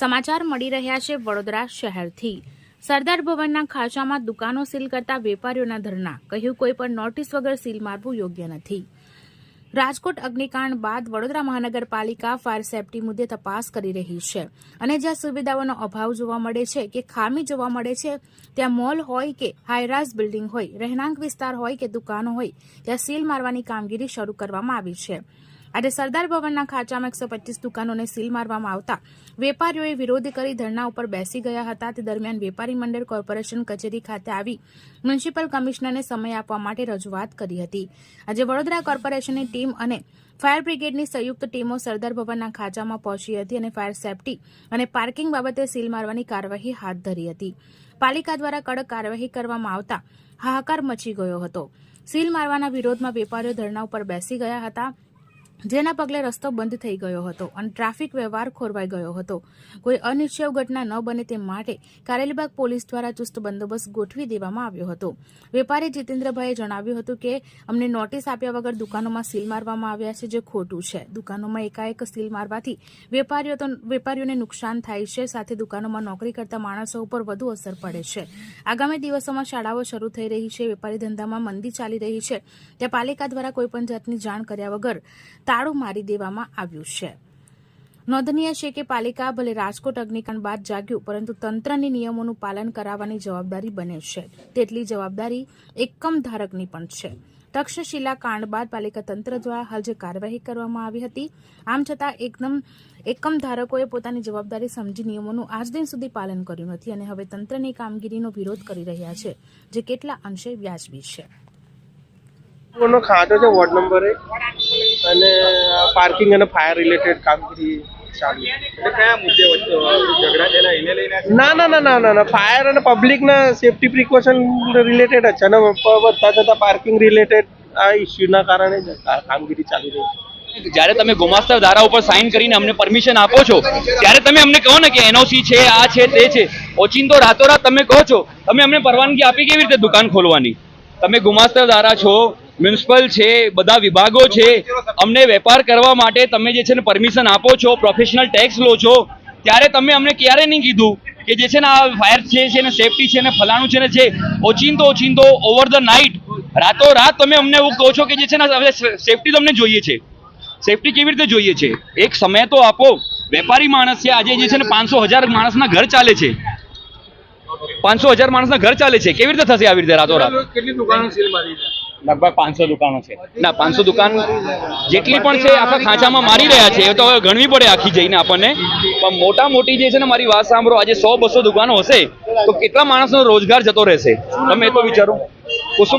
સમાચાર મળી રહ્યા છે વડોદરા શહેરથી. સરદાર ભવનના ખાંચામાં દુકાનો સીલ કરતા વેપારીઓના ધરના કહ્યું, કોઈ પણ નોટિસ વગર સીલ મારવું યોગ્ય નથી. રાજકોટ અગ્નિકાંડ બાદ વડોદરા મહાનગરપાલિકા ફાયર સેફટી મુદ્દે તપાસ કરી રહી છે. અને જ્યાં સુવિધાઓનો અભાવ જોવા મળે છે કે ખામી જોવા મળે છે, ત્યાં મોલ હોય કે હાઈરાઇઝ બિલ્ડિંગ હોય, રહેણાંક વિસ્તાર હોય કે દુકાનો હોય, ત્યાં સીલ મારવાની કામગીરી શરૂ કરવામાં આવી છે. આજે સરદાર ભવનના ખાંચામાં એકસો પચીસ દુકાનોને સીલ મારવામાં આવતા વેપારીઓએ વિરોધ કરી ધરણા ઉપર બેસી ગયા હતા. તે દરમિયાન વેપારી મંડળ કોર્પોરેશન કચેરી ખાતે આવી મ્યુનિસિપલ કમિશનરને સમય આપવા માટે રજૂઆત કરી હતી. આજે વડોદરા કોર્પોરેશનની ટીમ અને ફાયર બ્રિગેડની સંયુક્ત ટીમો સરદાર ભવનના ખાંચામાં પહોંચી હતી અને ફાયર સેફટી અને પાર્કિંગ બાબતે સીલ મારવાની કાર્યવાહી હાથ ધરી હતી. પાલિકા દ્વારા કડક કાર્યવાહી કરવામાં આવતા હાહાકાર મચી ગયો હતો. સીલ મારવાના વિરોધમાં વેપારીઓ ધરણા ઉપર બેસી ગયા હતા. જેના પગલે રસ્તો બંધ થઈ ગયો હતો અને ટ્રાફિક વ્યવહાર ખોરવાઈ ગયો હતો. કોઈ અનિશ્ચય ઘટના ન બને તે માટે કારેલીબાગ પોલીસ દ્વારા ચુસ્ત બંદોબસ્ત ગોઠવી દેવામાં આવ્યો હતો. વેપારી જીતેન્દ્રભાઈએ જણાવ્યું હતું કે, અમને નોટિસ આપ્યા વગર દુકાનોમાં સીલ મારવામાં આવ્યા છે, જે ખોટું છે. દુકાનોમાં એકાએક સીલ મારવાથી વેપારીઓ તો, વેપારીઓને નુકસાન થાય છે, સાથે દુકાનોમાં નોકરી કરતા માણસો ઉપર વધુ અસર પડે છે. આગામી દિવસોમાં શાળાઓ શરૂ થઈ રહી છે, વેપારી ધંધામાં મંદી ચાલી રહી છે. ત્યાં પાલિકા દ્વારા કોઈપણ જાતની જાણ કર્યા વગર તાળું મારી દેવામાં આવ્યું છે. નોંધનીય છે કે પાલિકા ભલે રાજકોટ અગ્નિકાંડ બાદ જાગ્યું, પરંતુ તંત્રની નિયમોનું પાલન કરાવવાની જવાબદારી બને છે. તેટલી જવાબદારી એકમ ધારકની પણ છે. તક્ષશિલા કાંડ બાદ પાલિકા તંત્ર દ્વારા હાલ જે કાર્યવાહી કરવામાં આવી હતી, આમ છતાં એકદમ એકમ ધારકોએ પોતાની જવાબદારી સમજી નિયમોનું આજ દિન સુધી પાલન કર્યું નથી અને હવે તંત્રની કામગીરીનો વિરોધ કરી રહ્યા છે, જે કેટલા અંશે વ્યાજબી છે. નો ખાતો છે વોર્ડ નંબર એક. અને પાર્કિંગ અને ફાયર રિલેટેડ કામગીરી ચાલુ. એટલે કયા મુદ્દે ઝઘડા થયેલા એને લઈને ના ના ના ના ના ના. ફાયર અને પબ્લિકના સેફટી પ્રિકોશન રિલેટેડ જ છે. અને વધતા જતા પાર્કિંગ રિલેટેડ આ ઇસ્યુના કારણે જ કામગીરી ચાલી રહી છે. જ્યારે તમે ગુમાસ્તર ધારા ઉપર સાઇન કરીને અમને પરમિશન આપો છો ત્યારે તમે અમને કહો ને કે એનઓસી છે આ છે તે છે. ઓચિંતો રાતોરાત તમે કહો છો તમે અમને પરવાનગી આપી કેવી રીતે દુકાન ખોલવાની? તમે ગુમાસ્તર ધારા છો મ્યુનિસિપલ છે, બધા વિભાગો છે, અમને વેપાર કરવા માટે તમે જે છે ને પરમિશન આપો છો પ્રોફેશનલ ટેક્સ લો છો, ત્યારે તમે અમને ક્યારે નહીં કીધું કે જે છે ને આ ફાયર છે ને સેફટી છે ને ફલાણું છે ને છે ઓચિંતો ઓચિંતો ઓવર ધ નાઇટ રાતો રાત તમે અમને એવું કહો છો કે જે છે ને હવે સેફટી તમને જોઈએ છે. સેફટી કેવી રીતે જોઈએ છે? એક સમય તો આપો, વેપારી માણસ છે આજે જે છે ને પાંચસો હજાર માણસના ઘર ચાલે છે. પાંચસો હજાર માણસના ઘર ચાલે છે. કેવી રીતે થશે આવી રીતે રાતોરાત? કેટલી દુકાનો લગભગ પાંચસો દુકાનો છે. ના, પાંચસો દુકાન જેટલી પણ છે, આખા ખાંચામાં મારી રહ્યા છે, એ તો હવે ગણવી પડે આખી જઈને આપણને. પણ મોટા મોટી જે છે ને, મારી વાત સાંભળો, આજે સો બસો દુકાનો હશે, તો કેટલા માણસનો રોજગાર જતો રહેશે? તમે એ તો વિચારો. કુસુમ